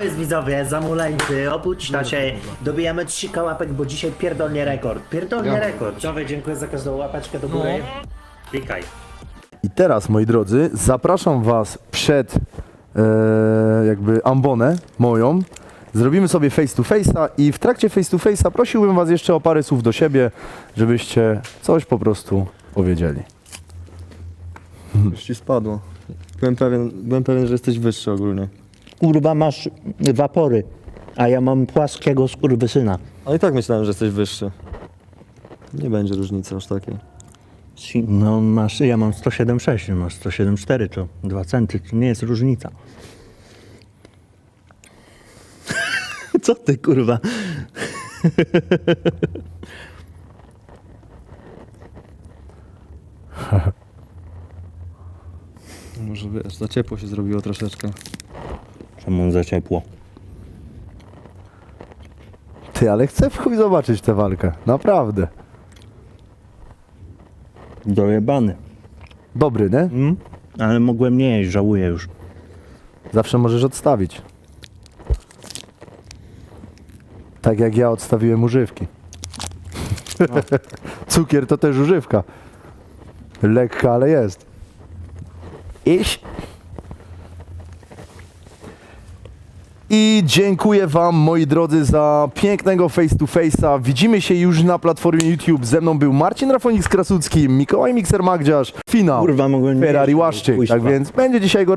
jest widzowie, zamulańcy, obudźcie się, dobijamy trzy łapek, bo dzisiaj pierdolnie rekord, pierdolnie Ja- rekord. Widzowie, dziękuję za każdą łapeczkę do góry. Klikaj. I teraz, moi drodzy, zapraszam was przed e, jakby ambonę moją. Zrobimy sobie face to face'a i w trakcie face to face'a prosiłbym was jeszcze o parę słów do siebie, żebyście coś po prostu powiedzieli. Już ci spadło. Byłem pewien, byłem pewien, że jesteś wyższy ogólnie. Kurwa masz wapory, a ja mam płaskiego skurwysyna. Ale i tak myślałem, że jesteś wyższy. Nie będzie różnicy aż takiej. No masz, ja mam 107,6, masz 107,4, to 2 centy, to nie jest różnica. Co ty kurwa? Może wiesz, za ciepło się zrobiło troszeczkę. Czemu za ciepło? Ty, ale chcę w chuj zobaczyć tę walkę. Naprawdę. Dojebany. Dobry, nie? Mm? Ale mogłem nie jeść, żałuję już. Zawsze możesz odstawić. Tak jak ja odstawiłem używki. Cukier to też używka. Lekka, ale jest. Iść. I dziękuję Wam, moi drodzy, za pięknego face to face'a. Widzimy się już na platformie YouTube. Ze mną był Marcin Rafonik Krasucki, Mikołaj Mikser Magdziarz, finał Kurwa, mogłem nie Ferrari Łaszczyk. kuźwa. Tak więc będzie dzisiaj go